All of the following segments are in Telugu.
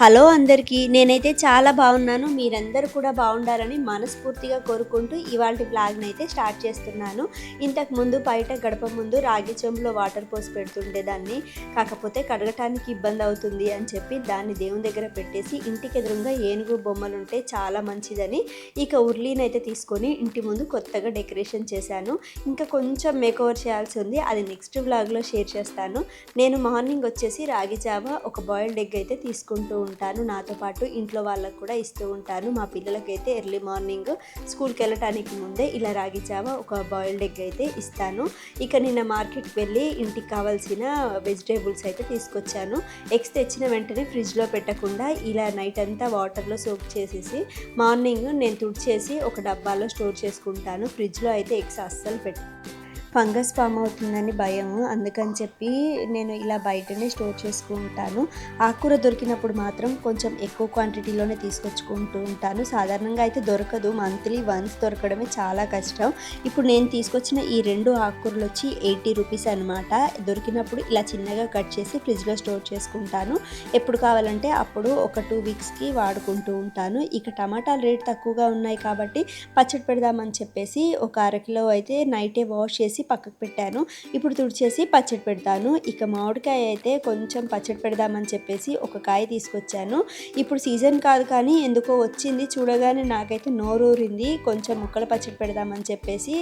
హలో అందరికీ. నేనైతే చాలా బాగున్నాను. మీరందరూ కూడా బాగుండాలని మనస్ఫూర్తిగా కోరుకుంటూ ఇవాళ బ్లాగ్ని అయితే స్టార్ట్ చేస్తున్నాను. ఇంతకు ముందు బయట గడప ముందు రాగి చెంబులో వాటర్ పోసి పెడుతుండేదాన్ని. కాకపోతే కడగటానికి ఇబ్బంది అవుతుంది అని చెప్పి దాన్ని దేవుని దగ్గర పెట్టేసి ఇంటికి ఎదురుగా ఏనుగు బొమ్మలు ఉంటే చాలా మంచిదని ఇక ఉర్లీని అయితే తీసుకొని ఇంటి ముందు కొత్తగా డెకరేషన్ చేశాను. ఇంకా కొంచెం మేకోవర్ చేయాల్సి ఉంది. అది నెక్స్ట్ బ్లాగ్లో షేర్ చేస్తాను. నేను మార్నింగ్ వచ్చేసి రాగి జావ ఒక బాయిల్డ్ ఎగ్ అయితే తీసుకుంటూ ఉంటాను. నాతో పాటు ఇంట్లో వాళ్ళకు కూడా ఇస్తూ ఉంటాను. మా పిల్లలకైతే ఎర్లీ మార్నింగ్ స్కూల్కి వెళ్ళటానికి ముందే ఇలా రాగి జావ ఒక బాయిల్డ్ ఎగ్ అయితే ఇస్తాను. ఇక నిన్న మార్కెట్కి వెళ్ళి ఇంటికి కావాల్సిన వెజిటేబుల్స్ అయితే తీసుకొచ్చాను. ఎగ్స్ తెచ్చిన వెంటనే ఫ్రిడ్జ్లో పెట్టకుండా ఇలా నైట్ అంతా వాటర్లో సోక్ చేసేసి మార్నింగ్ నేను తుడిచేసి ఒక డబ్బాలో స్టోర్ చేసుకుంటాను. ఫ్రిడ్జ్లో అయితే ఎగ్స్ అస్సలు పెట్ట ఫంగస్ ఫామ్ అవుతుందని భయం అందుకని చెప్పి నేను ఇలా బయటనే స్టోర్ చేసుకుంటాను. ఆకుకూర దొరికినప్పుడు మాత్రం కొంచెం ఎక్కువ క్వాంటిటీలోనే తీసుకొచ్చుకుంటూ ఉంటాను. సాధారణంగా అయితే దొరకదు. మంత్లీ వన్స్ దొరకడమే చాలా కష్టం. ఇప్పుడు నేను తీసుకొచ్చిన ఈ రెండు ఆకుకూరలు వచ్చి ఎయిటీ రూపీస్ అనమాట దొరికినప్పుడు ఇలా చిన్నగా కట్ చేసి ఫ్రిడ్జ్లో స్టోర్ చేసుకుంటాను. ఎప్పుడు కావాలంటే అప్పుడు ఒక టూ వీక్స్కి వాడుకుంటూ ఉంటాను. ఇక టమాటాలు రేట్ తక్కువగా ఉన్నాయి కాబట్టి పచ్చడి పెడదామని చెప్పేసి ఒక అరకిలో అయితే నైటే వాష్ చేసి పక్కకు పెట్టాను. ఇప్పుడు తుడిచేసి పచ్చడి పెడతాను. ఇక మామిడికాయ అయితే కొంచెం పచ్చడి పెడదామని చెప్పేసి ఒక కాయ తీసుకొచ్చాను. ఇప్పుడు సీజన్ కాదు కానీ ఎందుకో వచ్చింది. చూడగానే నాకైతే నోరూరింది. కొంచెం ముక్కల పచ్చడి పెడదామని చెప్పేసి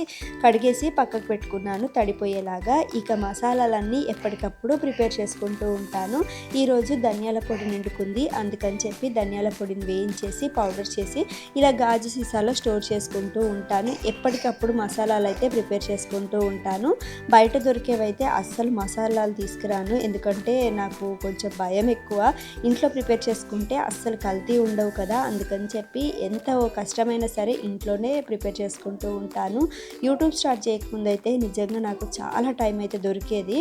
కడిగేసి పక్కకు పెట్టుకున్నాను తడిపోయేలాగా. ఇక మసాలాలన్నీ ఎప్పటికప్పుడు ప్రిపేర్ చేసుకుంటూ ఉంటాను. ఈరోజు ధనియాల పొడి నిండుకుంది. అందుకని చెప్పి ధనియాల పొడిని వేయించేసి పౌడర్ చేసి ఇలా గాజు సీసాలో స్టోర్ చేసుకుంటూ ఉంటాను. ఎప్పటికప్పుడు మసాలాలు అయితే ప్రిపేర్ చేసుకుంటూ ఉంటాను. బయట దొరికేవైతే అస్సలు మసాలాలు తీసుకురాను. ఎందుకంటే నాకు కొంచెం భయం ఎక్కువ. ఇంట్లో ప్రిపేర్ చేసుకుంటే అస్సలు కల్తీ ఉండవు కదా. అందుకని చెప్పి ఎంత కష్టమైనా సరే ఇంట్లోనే ప్రిపేర్ చేసుకుంటూ ఉంటాను. యూట్యూబ్ స్టార్ట్ చేయకముందు అయితే నిజంగా నాకు చాలా టైం అయితే దొరికేది.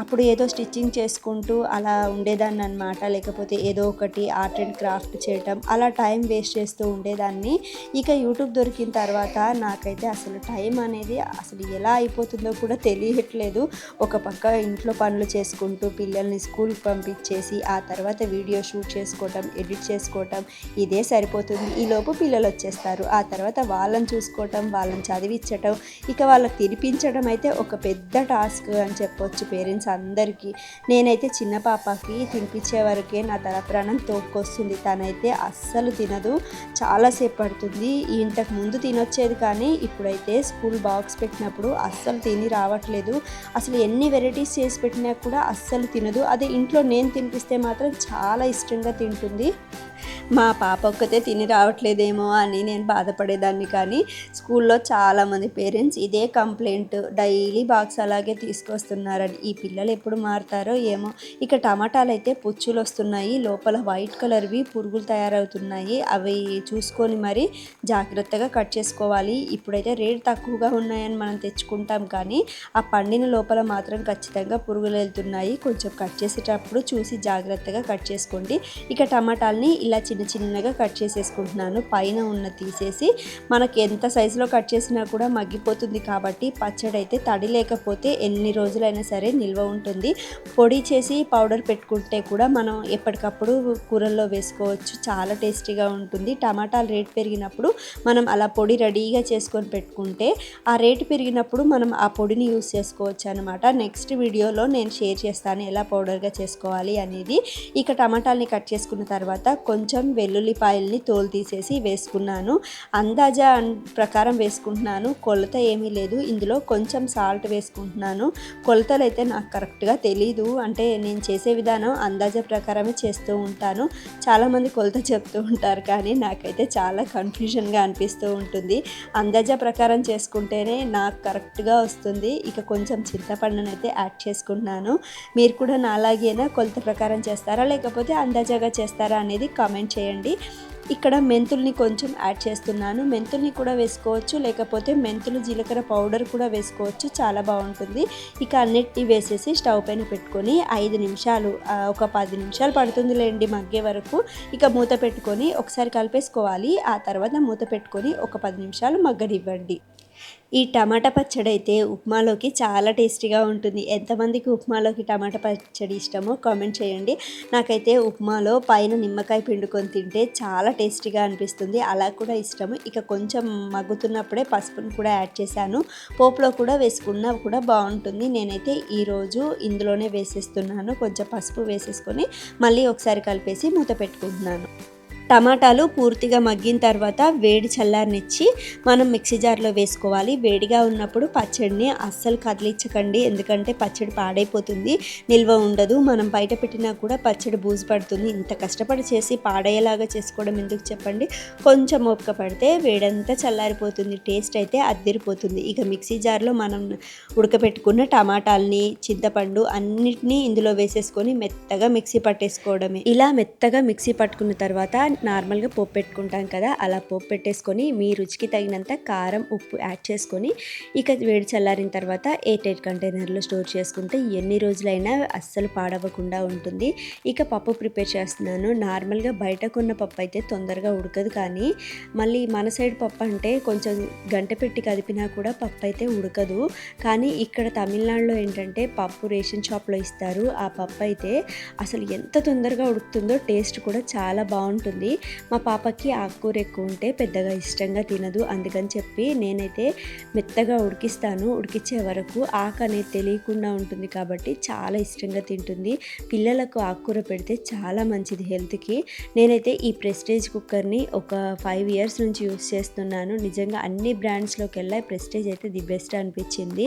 అప్పుడు ఏదో స్టిచ్చింగ్ చేసుకుంటూ అలా ఉండేదాన్ని అనమాట లేకపోతే ఏదో ఒకటి ఆర్ట్ అండ్ క్రాఫ్ట్ చేయటం అలా టైం వేస్ట్ చేస్తూ ఉండేదాన్ని. ఇక యూట్యూబ్ దొరికిన తర్వాత నాకైతే అసలు టైం అనేది అసలు ఎలా అయిపోతుందో కూడా తెలియట్లేదు. ఒక పక్క ఇంట్లో పనులు చేసుకుంటూ పిల్లల్ని స్కూల్కి పంపించేసి ఆ తర్వాత వీడియో షూట్ చేసుకోవటం ఎడిట్ చేసుకోవటం ఇదే సరిపోతుంది. ఈలోపు పిల్లలు వచ్చేస్తారు. ఆ తర్వాత వాళ్ళని చూసుకోవటం వాళ్ళని చదివించటం ఇక వాళ్ళకి తినిపించడం అయితే ఒక పెద్ద టాస్క్ అని చెప్పొచ్చు పేరెంట్స్ అందరికీ. నేనైతే చిన్న పాపకి తినిపించే వరకే నా తల ప్రాణం తోక్కొస్తుంది. తనైతే అస్సలు తినదు. చాలాసేపు పడుతుంది. ఇంతకు ముందు తినొచ్చేది కానీ ఇప్పుడైతే స్కూల్ బాక్స్ పెట్టినప్పుడు అస్సలు తిని రావట్లేదు. అసలు ఎన్ని వెరైటీస్ చేసి పెట్టినా కూడా అస్సలు తినదు. అదే ఇంట్లో నేను తినిపిస్తే మాత్రం చాలా ఇష్టంగా తింటుంది. మా పాప ఒక్కతే తిని రావట్లేదేమో అని నేను బాధపడేదాన్ని. కానీ స్కూల్లో చాలామంది పేరెంట్స్ ఇదే కంప్లైంట్ డైలీ బాక్స్ అలాగే తీసుకొస్తున్నారని. ఈ పిల్లలు ఎప్పుడు మారుతారో ఏమో. ఇక టమాటాలు అయితే పుచ్చులు వస్తున్నాయి లోపల వైట్ కలర్వి పురుగులు తయారవుతున్నాయి. అవి చూసుకొని మరి జాగ్రత్తగా కట్ చేసుకోవాలి. ఇప్పుడైతే రేట్ తక్కువగా ఉన్నాయని మనం తెచ్చుకుంటాం. కానీ ఆ పండిన లోపల మాత్రం ఖచ్చితంగా పురుగులు వెళ్తున్నాయి. కొంచెం కట్ చేసేటప్పుడు చూసి జాగ్రత్తగా కట్ చేసుకోండి. ఇక టమాటాలని ఇలా చిన్న చిన్నగా కట్ చేసేసుకుంటున్నాను. పైన ఉన్న తీసేసి మనకి ఎంత సైజులో కట్ చేసినా కూడా మగ్గిపోతుంది కాబట్టి పచ్చడి అయితే తడి లేకపోతే ఎన్ని రోజులైనా సరే నిల్వ ఉంటుంది. పొడి చేసి పౌడర్ పెట్టుకుంటే కూడా మనం ఎప్పటికప్పుడు కూరల్లో వేసుకోవచ్చు. చాలా టేస్టీగా ఉంటుంది. టమాటాలు రేట్ పెరిగినప్పుడు మనం అలా పొడి రెడీగా చేసుకొని పెట్టుకుంటే ఆ రేటు పెరిగినప్పుడు మనం ఆ పొడిని యూస్ చేసుకోవచ్చు అనమాట నెక్స్ట్ వీడియోలో నేను షేర్ చేస్తాను ఎలా పౌడర్గా చేసుకోవాలి అనేది. ఇక టమాటాలని కట్ చేసుకున్న తర్వాత కొంచెం వెల్లుల్లిపాయల్ని తోలు తీసేసి వేసుకున్నాను. అందాజా ప్రకారం వేసుకుంటున్నాను. కొలత ఏమీ లేదు. ఇందులో కొంచెం సాల్ట్ వేసుకుంటున్నాను. కొలతలు అయితే నాకు కరెక్ట్గా తెలీదు. అంటే నేను చేసే విధానం అందాజా ప్రకారమే చేస్తూ ఉంటాను. చాలామంది కొలత చెప్తూ ఉంటారు కానీ నాకైతే చాలా కన్ఫ్యూజన్గా అనిపిస్తూ ఉంటుంది. అందాజా ప్రకారం చేసుకుంటేనే నాకు కరెక్ట్గా వస్తుంది. ఇక కొంచెం చింతపండును అయితే యాడ్ చేసుకుంటున్నాను. మీరు కూడా నాలాగేనా కొలత ప్రకారం చేస్తారా? లేకపోతే అందాజాగా చేస్తారా అనేది కామెంట్ చేయండి. ఇక్కడ మెంతుల్ని కొంచెం యాడ్ చేస్తున్నాను. మెంతుల్ని కూడా వేసుకోవచ్చు. లేకపోతే మెంతులు జీలకర్ర పౌడర్ కూడా వేసుకోవచ్చు. చాలా బాగుంటుంది. ఇక అన్నిటి వేసేసి స్టవ్ పైన పెట్టుకొని ఐదు నిమిషాలు ఒక పది నిమిషాలు పడుతుందిలేండి మగ్గే వరకు. ఇక మూత పెట్టుకొని ఒకసారి కలిపేసుకోవాలి. ఆ తర్వాత మూత పెట్టుకొని ఒక పది నిమిషాలు మగ్గనివ్వండి. ఈ టమాటా పచ్చడి అయితే ఉప్మాలోకి చాలా టేస్టీగా ఉంటుంది. ఎంతమందికి ఉప్మాలోకి టమాటా పచ్చడి ఇష్టమో కామెంట్ చేయండి. నాకైతే ఉప్మాలో పైన నిమ్మకాయ పిండుకొని తింటే చాలా టేస్టీగా అనిపిస్తుంది. అలా కూడా ఇష్టము. ఇక కొంచెం మగ్గుతున్నప్పుడే పసుపును కూడా యాడ్ చేశాను. పోపులో కూడా వేసుకున్నా కూడా బాగుంటుంది. నేనైతే ఈరోజు ఇందులోనే వేసేస్తున్నాను. కొంచెం పసుపు వేసేసుకొని మళ్ళీ ఒకసారి కలిపేసి మూత పెట్టుకుంటున్నాను. టమాటాలు పూర్తిగా మగ్గిన తర్వాత వేడి చల్లారనిచ్చి మనం మిక్సీ జార్లో వేసుకోవాలి. వేడిగా ఉన్నప్పుడు పచ్చడిని అస్సలు కదిలించకండి. ఎందుకంటే పచ్చడి పాడైపోతుంది నిల్వ ఉండదు. మనం బయట పెట్టినా కూడా పచ్చడి బూజు పడుతుంది. ఇంత కష్టపడి చేసి పాడయ్యేలాగా చేసుకోవడం ఎందుకు చెప్పండి? కొంచెం ఓపిక పడితే వేడంతా చల్లారిపోతుంది. టేస్ట్ అయితే అద్దిరిపోతుంది. ఇక మిక్సీ జార్లో మనం ఉడకపెట్టుకున్న టమాటాలని చింతపండు అన్నిటినీ ఇందులో వేసేసుకొని మెత్తగా మిక్సీ పట్టేసుకోవడమే. ఇలా మెత్తగా మిక్సీ పట్టుకున్న తర్వాత నార్మల్గా పోపు పెట్టుకుంటాం కదా అలా పోపు పెట్టేసుకొని మీ రుచికి తగినంత కారం ఉప్పు యాడ్ చేసుకొని ఇక వేడి చల్లారిన తర్వాత ఎయిట్ ఎయిట్ కంటైనర్లో స్టోర్ చేసుకుంటే ఎన్ని రోజులైనా అస్సలు పాడవకుండా ఉంటుంది. ఇక పప్పు ప్రిపేర్ చేస్తున్నాను. నార్మల్గా బయట కొన్న పప్పు అయితే తొందరగా ఉడకదు కానీ మళ్ళీ మన సైడ్ పప్పు అంటే కొంచెం గంట పెట్టి కదిపినా కూడా పప్పు అయితే ఉడకదు. కానీ ఇక్కడ తమిళనాడులో ఏంటంటే పప్పు రేషన్ షాప్లో ఇస్తారు. ఆ పప్పు అయితే అసలు ఎంత తొందరగా ఉడుకుతుందో టేస్ట్ కూడా చాలా బాగుంటుంది. మా పాపకి ఆకుకూర ఎక్కువ ఉంటే పెద్దగా ఇష్టంగా తినదు. అందుకని చెప్పి నేనైతే మెత్తగా ఉడికిస్తాను. ఉడికించే వరకు ఆకు అనేది తెలియకుండా ఉంటుంది కాబట్టి చాలా ఇష్టంగా తింటుంది. పిల్లలకు ఆకుకూర పెడితే చాలా మంచిది హెల్త్కి. నేనైతే ఈ ప్రెస్టేజ్ కుక్కర్ని ఒక ఫైవ్ ఇయర్స్ నుంచి యూస్ చేస్తున్నాను. నిజంగా అన్ని బ్రాండ్స్లోకి వెళ్ళా ప్రెస్టేజ్ అయితే ది బెస్ట్ అనిపించింది.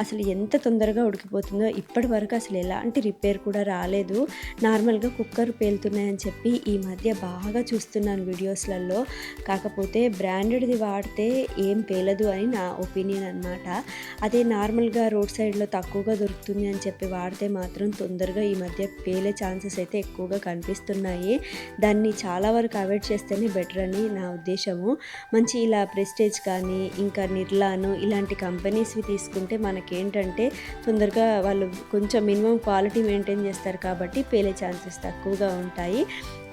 అసలు ఎంత తొందరగా ఉడికిపోతుందో ఇప్పటి వరకు అసలు ఎలాంటి రిపేర్ కూడా రాలేదు. నార్మల్గా కుక్కర్ పేలుతున్నాయని చెప్పి ఈ మధ్య బాగా చూస్తున్నాను వీడియోస్లలో. కాకపోతే బ్రాండెడ్ది వాడితే ఏం పేలదు అని నా ఒపీనియన్ అనమాట అదే నార్మల్గా రోడ్ సైడ్లో తక్కువగా దొరుకుతుంది అని చెప్పి వాడితే మాత్రం తొందరగా ఈ మధ్య పేలే ఛాన్సెస్ అయితే ఎక్కువగా కనిపిస్తున్నాయి. దాన్ని చాలా వరకు అవాయిడ్ చేస్తేనే బెటర్ అని నా ఉద్దేశము. మంచి ఇలా ప్రెస్టేజ్ కానీ ఇంకా నిర్లాను ఇలాంటి కంపెనీస్వి తీసుకుంటే మనకేంటంటే తొందరగా వాళ్ళు కొంచెం మినిమం క్వాలిటీ మెయింటైన్ చేస్తారు కాబట్టి పేలే ఛాన్సెస్ తక్కువగా ఉంటాయి.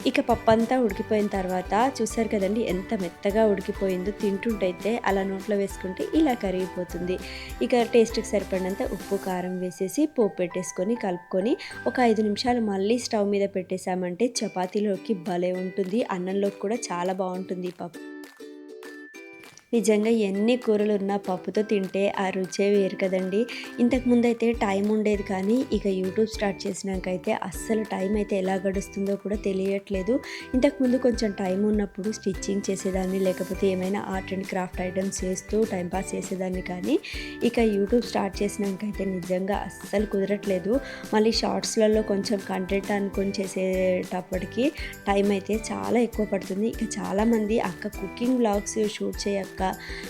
ఇక పప్పు అంతా ఉడికిపోయిన తర్వాత చూసారు కదండి ఎంత మెత్తగా ఉడికిపోయిందో తింటుంటైతే అలా నోట్లో వేసుకుంటే ఇలా కరిగిపోతుంది. ఇక టేస్ట్కి సరిపడినంత ఉప్పు కారం వేసేసి పోపు పెట్టేసుకొని కలుపుకొని ఒక ఐదు నిమిషాలు మళ్ళీ స్టవ్ మీద పెట్టేసామంటే చపాతీలోకి భలే ఉంటుంది అన్నంలోకి కూడా చాలా బాగుంటుంది ఈ పప్పు. నిజంగా ఎన్ని కూరలు ఉన్నా పప్పుతో తింటే ఆ రుచే వేరు కదండి. ఇంతకుముందు అయితే టైం ఉండేది కానీ ఇక యూట్యూబ్ స్టార్ట్ చేసినాకైతే అస్సలు టైం అయితే ఎలా గడుస్తుందో కూడా తెలియట్లేదు. ఇంతకుముందు కొంచెం టైం ఉన్నప్పుడు స్టిచ్చింగ్ చేసేదాన్ని లేకపోతే ఏమైనా ఆర్ట్ అండ్ క్రాఫ్ట్ ఐటమ్స్ చేస్తూ టైంపాస్ చేసేదాన్ని కానీ ఇక యూట్యూబ్ స్టార్ట్ చేసినాకైతే నిజంగా అస్సలు కుదరట్లేదు. మళ్ళీ షార్ట్స్లలో కొంచెం కంటెంట్ అనుకొని చేసేటప్పటికి టైం అయితే చాలా ఎక్కువ పడుతుంది. ఇక చాలామంది అక్క కుకింగ్ బ్లాగ్స్ షూట్ చేయక్క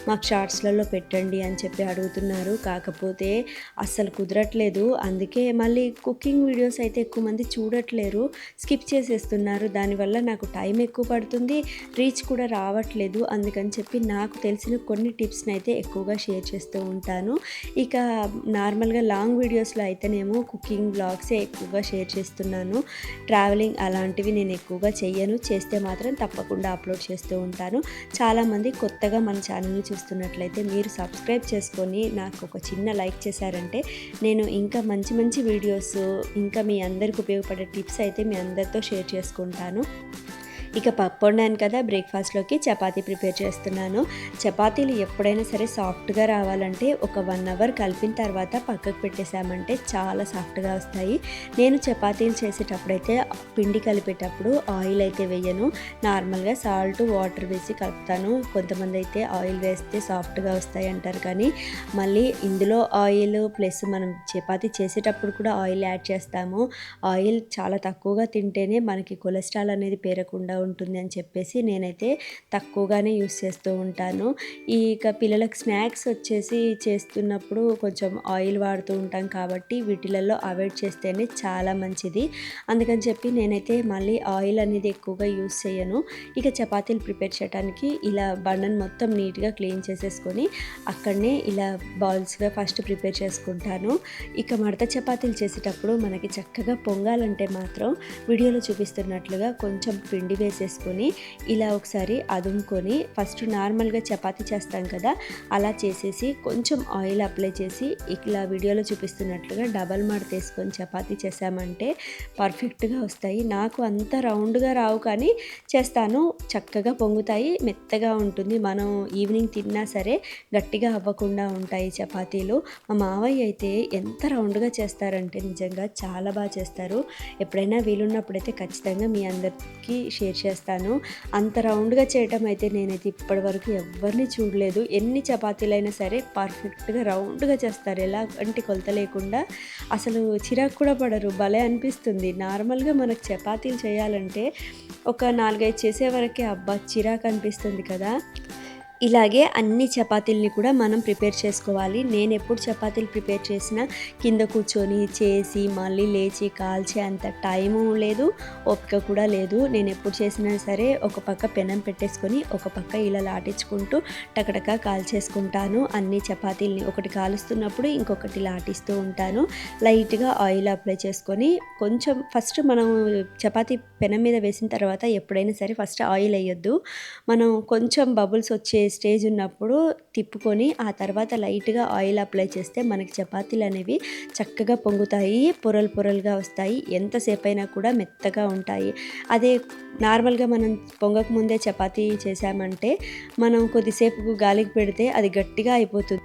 మాకు షార్ట్స్లలో పెట్టండి అని చెప్పి అడుగుతున్నారు. కాకపోతే అస్సలు కుదరట్లేదు. అందుకే మళ్ళీ కుకింగ్ వీడియోస్ అయితే ఎక్కువ మంది చూడట్లేరు. స్కిప్ చేసేస్తున్నారు. దానివల్ల నాకు టైం ఎక్కువ పడుతుంది. రీచ్ కూడా రావట్లేదు. అందుకని చెప్పి నాకు తెలిసిన కొన్ని టిప్స్ని అయితే ఎక్కువగా షేర్ చేస్తూ ఉంటాను. ఇక నార్మల్గా లాంగ్ వీడియోస్లో అయితేనేమో కుకింగ్ బ్లాగ్సే ఎక్కువగా షేర్ చేస్తున్నాను. ట్రావెలింగ్ అలాంటివి నేను ఎక్కువగా చెయ్యను. చేస్తే మాత్రం తప్పకుండా అప్లోడ్ చేస్తూ ఉంటాను. చాలామంది కొత్తగా మన ఛానల్ని చూస్తున్నట్లయితే మీరు సబ్స్క్రైబ్ చేసుకొని నాకు ఒక చిన్న లైక్ చేశారంటే నేను ఇంకా మంచి మంచి వీడియోస్ ఇంకా మీ అందరికి ఉపయోగపడే టిప్స్ అయితే మీ అందరితో షేర్ చేసుకుంటాను. ఇక పప్పు వండాను కదా బ్రేక్ఫాస్ట్లోకి చపాతీ ప్రిపేర్ చేస్తున్నాను. చపాతీలు ఎప్పుడైనా సరే సాఫ్ట్గా రావాలంటే ఒక వన్ అవర్ కలిపిన తర్వాత పక్కకు పెట్టేసామంటే చాలా సాఫ్ట్గా వస్తాయి. నేను చపాతీలు చేసేటప్పుడైతే పిండి కలిపేటప్పుడు ఆయిల్ అయితే వేయను. నార్మల్గా సాల్ట్ వాటర్ వేసి కలుపుతాను. కొంతమంది అయితే ఆయిల్ వేస్తే సాఫ్ట్గా వస్తాయి అంటారు కానీ మళ్ళీ ఇందులో ఆయిల్ ప్లస్ మనం చపాతీ చేసేటప్పుడు కూడా ఆయిల్ యాడ్ చేస్తాము. ఆయిల్ చాలా తక్కువగా తింటేనే మనకి కొలెస్ట్రాల్ అనేది పేరకుండా ఉంటుంది అని చెప్పేసి నేనైతే తక్కువగానే యూస్ చేస్తూ ఉంటాను. ఇక పిల్లలకు స్నాక్స్ వచ్చేసి చేస్తున్నప్పుడు కొంచెం ఆయిల్ వాడుతూ ఉంటాం కాబట్టి వీటిలలో అవాయిడ్ చేస్తేనే చాలా మంచిది. అందుకని చెప్పి నేనైతే మళ్ళీ ఆయిల్ అనేది ఎక్కువగా యూస్ చేయను. ఇక చపాతీలు ప్రిపేర్ చేయడానికి ఇలా బండను మొత్తం నీట్గా క్లీన్ చేసేసుకొని అక్కడనే ఇలా బాల్స్గా ఫస్ట్ ప్రిపేర్ చేసుకుంటాను. ఇక మడత చపాతీలు చేసేటప్పుడు మనకి చక్కగా పొంగాలంటే మాత్రం వీడియోలో చూపిస్తున్నట్లుగా కొంచెం పిండి వేసేసుకొని ఇలా ఒకసారి అదుముకొని ఫస్ట్ నార్మల్గా చపాతి చేస్తాం కదా అలా చేసేసి కొంచెం ఆయిల్ అప్లై చేసి ఇలా వీడియోలో చూపిస్తున్నట్లుగా డబల్ మడత వేసుకొని చపాతి చేసామంటే పర్ఫెక్ట్గా వస్తాయి. నాకు అంత రౌండ్గా రావు కానీ చేస్తాను. చక్కగా పొంగుతాయి మెత్తగా ఉంటుంది. మనం ఈవినింగ్ తిన్నా సరే గట్టిగా అవ్వకుండా ఉంటాయి చపాతీలు. మా మావయ్య అయితే ఎంత రౌండ్గా చేస్తారంటే నిజంగా చాలా బాగా చేస్తారు. ఎప్పుడైనా వీలున్నప్పుడైతే ఖచ్చితంగా మీ అందరికీ షేర్ చేస్తాను. అంత రౌండ్గా చేయటం అయితే నేనైతే ఇప్పటివరకు ఎవరిని చూడలేదు. ఎన్ని చపాతీలైనా సరే పర్ఫెక్ట్గా రౌండ్గా చేస్తారు. ఎలా అంటే కొలత లేకుండా అసలు చిరాకు కూడా పడరు. భలే అనిపిస్తుంది. నార్మల్గా మనకు చపాతీలు చేయాలంటే ఒక నాలుగైదు చేసే వరకే అబ్బా చిరాకు అనిపిస్తుంది కదా. ఇలాగే అన్ని చపాతీల్ని కూడా మనం ప్రిపేర్ చేసుకోవాలి. నేను ఎప్పుడు చపాతీలు ప్రిపేర్ చేసినా కింద కూర్చొని చేసి మళ్ళీ లేచి కాల్చే అంత టైము లేదు ఓపిక కూడా లేదు. నేను ఎప్పుడు చేసినా సరే ఒక పక్క పెనం పెట్టేసుకొని ఒక పక్క ఇలా లాటించుకుంటూ టకటక కాల్చేసుకుంటాను. అన్ని చపాతీల్ని ఒకటి కాలుస్తున్నప్పుడు ఇంకొకటి లాటిస్తూ ఉంటాను. లైట్గా ఆయిల్ అప్లై చేసుకొని కొంచెం ఫస్ట్ మనం చపాతీ పెనం మీద వేసిన తర్వాత ఎప్పుడైనా సరే ఫస్ట్ ఆయిల్ వేయొద్దు. మనం కొంచెం బబుల్స్ వచ్చే స్టేజ్ ఉన్నప్పుడు తిప్పుకొని ఆ తర్వాత లైట్గా ఆయిల్ అప్లై చేస్తే మనకి చపాతీలు అనేవి చక్కగా పొంగుతాయి పొరలు పొరలుగా వస్తాయి ఎంతసేపు అయినా కూడా మెత్తగా ఉంటాయి. అదే నార్మల్గా మనం పొంగక ముందే చపాతీ చేసామంటే మనం కొద్దిసేపు గాలికి పెడితే అది గట్టిగా అయిపోతుంది.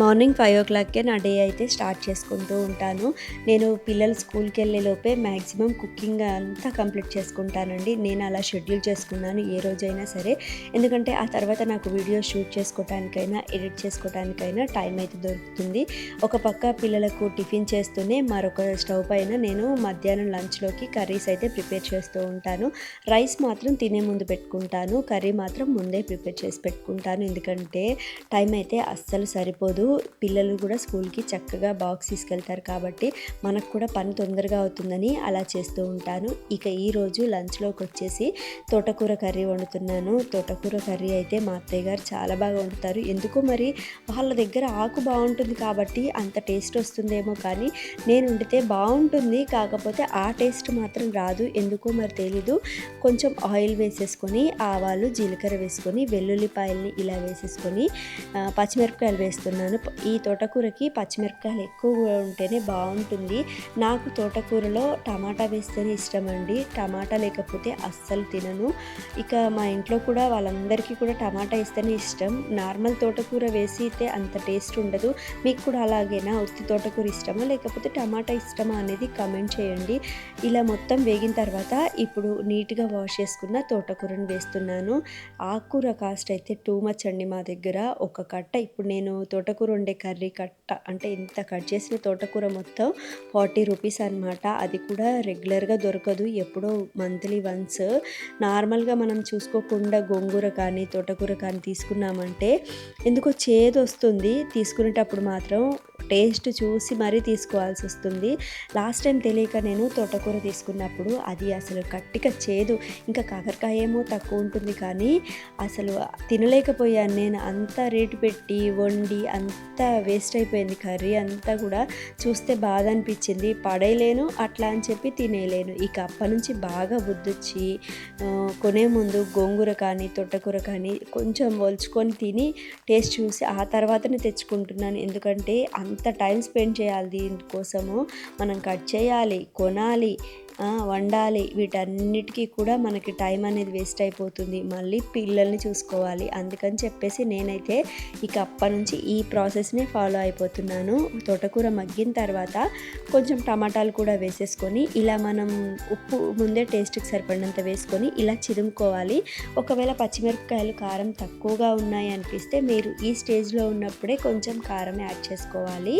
మార్నింగ్ ఫైవ్ ఓ క్లాక్కే నా డే అయితే స్టార్ట్ చేసుకుంటూ ఉంటాను. నేను పిల్లలు స్కూల్కి వెళ్ళే లోపే మ్యాక్సిమం కుకింగ్ అంతా కంప్లీట్ చేసుకుంటానండి. నేను అలా షెడ్యూల్ చేసుకున్నాను ఏ రోజైనా సరే. ఎందుకంటే ఆ తర్వాత నాకు వీడియో షూట్ చేసుకోవటానికైనా ఎడిట్ చేసుకోవటానికైనా టైం అయితే దొరుకుతుంది. ఒక పక్క పిల్లలకు టిఫిన్ చేస్తూనే మరొక స్టవ్ పైన నేను మధ్యాహ్నం లంచ్లోకి కర్రీస్ అయితే ప్రిపేర్ చేస్తూ ఉంటాను. రైస్ మాత్రం తినే ముందు పెట్టుకుంటాను. కర్రీ మాత్రం ముందే ప్రిపేర్ చేసి పెట్టుకుంటాను. ఎందుకంటే టైం అయితే అస్సలు సరిపోదు. పిల్లలు కూడా స్కూల్కి చక్కగా బాక్స్ తీసుకెళ్తారు కాబట్టి మనకు కూడా పని తొందరగా అవుతుందని అలా చేస్తూ ఉంటాను. ఇక ఈరోజు లంచ్లోకి వచ్చేసి తోటకూర కర్రీ వండుతున్నాను. తోటకూర కర్రీ అయితే మా అత్తయ్య గారు చాలా బాగా వండుతారు. ఎందుకో మరి? వాళ్ళ దగ్గర ఆకు బాగుంటుంది కాబట్టి అంత టేస్ట్ వస్తుందేమో కానీ నేను వండితే బాగుంటుంది. కాకపోతే ఆ టేస్ట్ మాత్రం రాదు. ఎందుకో మరి తెలీదు. కొంచెం ఆయిల్ వేసేసుకొని ఆవాలు జీలకర్ర వేసుకొని వెల్లుల్లిపాయల్ని ఇలా వేసేసుకొని పచ్చిమిరపకాయలు వేస్తున్నాను. ఈ తోటకూరకి పచ్చిమిరపకాయలు ఎక్కువ ఉంటేనే బాగుంటుంది. నాకు తోటకూరలో టమాటా వేస్తేనే ఇష్టం అండి టమాటా లేకపోతే అస్సలు తినను. ఇక మా ఇంట్లో కూడా వాళ్ళందరికీ కూడా టమాటా ఇస్తేనే ఇష్టం. నార్మల్ తోటకూర వేసి అయితే అంత టేస్ట్ ఉండదు. మీకు కూడా అలాగేనా? ఉత్తి తోటకూర ఇష్టమా? లేకపోతే టమాటా ఇష్టమా అనేది కమెంట్ చేయండి. ఇలా మొత్తం వేగిన తర్వాత ఇప్పుడు నీట్గా వాష్ చేసుకున్న తోటకూరను వేస్తున్నాను. ఆకుకూర కాస్ట్ అయితే టూ మచ్ అండి మా దగ్గర. ఒక కట్ట. ఇప్పుడు నేను తోటకూర ఉండే కర్రీ కట్ట అంటే ఇంత కట్ చేసిన తోటకూర మొత్తం ఫార్టీ రూపీస్ అనమాట అది కూడా రెగ్యులర్గా దొరకదు. ఎప్పుడో మంత్లీ వన్స్. నార్మల్గా మనం చూసుకోకుండా గోంగూర కానీ తోటకూర కానీ తీసుకున్నామంటే ఎందుకో చేదు వస్తుంది తీసుకునేటప్పుడు మాత్రం టేస్ట్ చూసి మరీ తీసుకోవాల్సి వస్తుంది. లాస్ట్ టైం తెలియక నేను తోటకూర తీసుకున్నప్పుడు అది అసలు కట్టిక చేదు. ఇంకా కాకరకాయ ఏమో తక్కువ ఉంటుంది కానీ అసలు తినలేకపోయాను నేను. అంత రేటు పెట్టి వండి అంత వేస్ట్ అయిపోయింది కర్రీ అంతా కూడా. చూస్తే బాధ అనిపించింది. పడేయలేను అట్లా అని చెప్పి తినేయలేను. ఇక అప్పటి నుంచి బాగా బుద్ధొచ్చి కొనే ముందు గోంగూర కానీ తొట్టకూర కానీ కొంచెం వల్చుకొని తిని టేస్ట్ చూసి ఆ తర్వాతనే తెచ్చుకుంటున్నాను. ఎందుకంటే అంత టైం స్పెండ్ చేయాలి దీనికోసము. మనం కట్ చేయాలి కొనాలి వండాలి. వీటన్నిటికీ కూడా మనకి టైం అనేది వేస్ట్ అయిపోతుంది. మళ్ళీ పిల్లల్ని చూసుకోవాలి. అందుకని చెప్పేసి నేనైతే ఇక అప్పటి నుంచి ఈ ప్రాసెస్ని ఫాలో అయిపోతున్నాను. తోటకూర మగ్గిన తర్వాత కొంచెం టమాటాలు కూడా వేసేసుకొని ఇలా మనం ఉప్పు ముందే టేస్ట్కి సరిపడినంత వేసుకొని ఇలా చిదుముకోవాలి. ఒకవేళ పచ్చిమిరపకాయలు కారం తక్కువగా ఉన్నాయి అనిపిస్తే మీరు ఈ స్టేజ్లో ఉన్నప్పుడే కొంచెం కారం యాడ్ చేసుకోవాలి.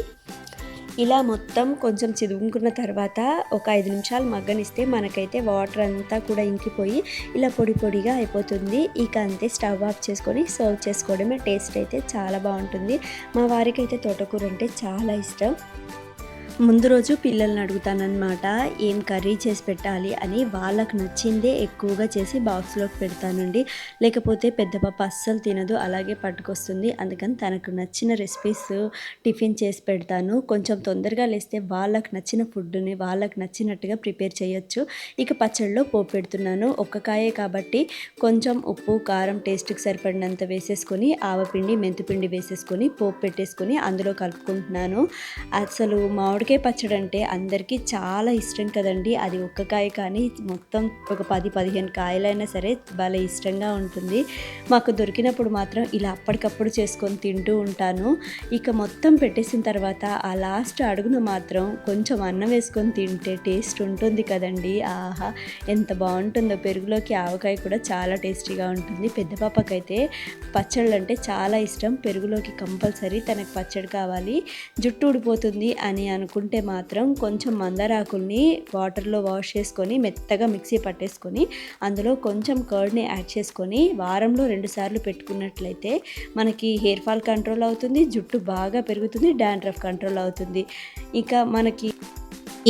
ఇలా మొత్తం కొంచెం చిదుముకున్న తర్వాత ఒక ఐదు నిమిషాలు మగ్గనిస్తే మనకైతే వాటర్ అంతా కూడా ఇంకిపోయి ఇలా పొడి పొడిగా అయిపోతుంది. ఇక అంతే స్టవ్ ఆఫ్ చేసుకొని సర్వ్ చేసుకోవడమే. టేస్ట్ అయితే చాలా బాగుంటుంది. మా వారికి అయితే తోటకూర అంటే చాలా ఇష్టం. ముందు రోజు పిల్లల్ని అడుగుతానమాట ఏం కర్రీ చేసి పెట్టాలి? అని వాళ్ళకు నచ్చిందే ఎక్కువగా చేసి బాక్స్లోకి పెడతానండి. లేకపోతే పెద్ద పాప అస్సలు తినదు అలాగే పట్టుకొస్తుంది. అందుకని తనకు నచ్చిన రెసిపీస్ టిఫిన్ చేసి పెడతాను. కొంచెం తొందరగా లేస్తే వాళ్ళకు నచ్చిన ఫుడ్ని వాళ్ళకు నచ్చినట్టుగా ప్రిపేర్ చేయొచ్చు. ఇక పచ్చడిలో పోపు పెడుతున్నాను. ఒక్క కాయే కాబట్టి కొంచెం ఉప్పు కారం టేస్ట్కి సరిపడినంత వేసేసుకొని ఆవపిండి మెంతిపిండి వేసేసుకొని పోపు పెట్టేసుకొని అందులో కలుపుకుంటున్నాను. అసలు మామిడికాయ పచ్చడి అంటే అందరికీ చాలా ఇష్టం కదండి. అది ఒక్క కాయ కానీ మొత్తం ఒక పది పదిహేను కాయలైనా సరే భలే ఇష్టంగా ఉంటుంది. మాకు దొరికినప్పుడు మాత్రం ఇలా అప్పటికప్పుడు చేసుకొని తింటూ ఉంటాను. ఇక మొత్తం పెట్టేసిన తర్వాత ఆ లాస్ట్ అడుగును మాత్రం కొంచెం అన్నం వేసుకొని తింటే టేస్ట్ ఉంటుంది కదండి. ఆహా! ఎంత బాగుంటుందో పెరుగులోకి ఆవకాయ కూడా చాలా టేస్టీగా ఉంటుంది. పెద్ద పాపకైతే పచ్చళ్ళు అంటే చాలా ఇష్టం. పెరుగులోకి కంపల్సరీ తనకు పచ్చడి కావాలి. జుట్టు ఊడిపోతుంది అని అనుకుంటే మాత్రం కొంచెం మందారాకుల్ని వాటర్లో వాష్ చేసుకొని మెత్తగా మిక్సీ పట్టేసుకొని అందులో కొంచెం కర్డ్ని యాడ్ చేసుకొని వారంలో రెండుసార్లు పెట్టుకున్నట్లయితే మనకి హెయిర్ ఫాల్ కంట్రోల్ అవుతుంది జుట్టు బాగా పెరుగుతుంది డాండ్రఫ్ కంట్రోల్ అవుతుంది. ఇంకా మనకి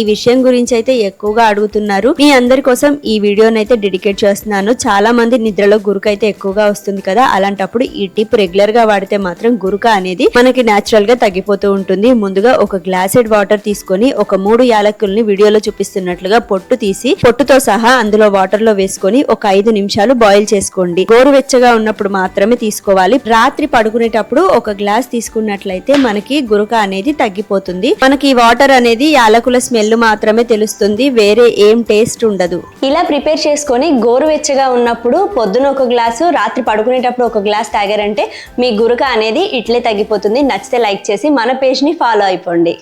ఈ విషయం గురించి అయితే ఎక్కువగా అడుగుతున్నారు. మీ అందరి కోసం ఈ వీడియోని అయితే డెడికేట్ చేస్తున్నాను. చాలా మంది నిద్రలో గురుక అయితే ఎక్కువగా వస్తుంది కదా. అలాంటప్పుడు ఈ టిప్ రెగ్యులర్గా వాడితే మాత్రం గురుక అనేది మనకి నేచురల్గా తగ్గిపోతూ ఉంటుంది. ముందుగా ఒక గ్లాసెడ్ వాటర్ తీసుకొని ఒక మూడు యాలకుల్ని వీడియోలో చూపిస్తున్నట్లుగా పొట్టు తీసి పొట్టుతో సహా అందులో వాటర్లో వేసుకొని ఒక ఐదు నిమిషాలు బాయిల్ చేసుకోండి. గోరువెచ్చగా ఉన్నప్పుడు మాత్రమే తీసుకోవాలి. రాత్రి పడుకునేటప్పుడు ఒక గ్లాస్ తీసుకున్నట్లయితే మనకి గురుక అనేది తగ్గిపోతుంది. మనకి ఈ వాటర్ అనేది యాలకుల స్మెల్ స్మెల్ మాత్రమే తెలుస్తుంది వేరే ఏం టేస్ట్ ఉండదు. ఇలా ప్రిపేర్ చేసుకొని గోరువెచ్చగా ఉన్నప్పుడు పొద్దున ఒక గ్లాసు రాత్రి పడుకునేటప్పుడు ఒక గ్లాస్ తాగారంటే మీ గురుక అనేది ఇట్లే తగ్గిపోతుంది. నచ్చితే లైక్ చేసి మన పేజ్ని ఫాలో అయిపోండి.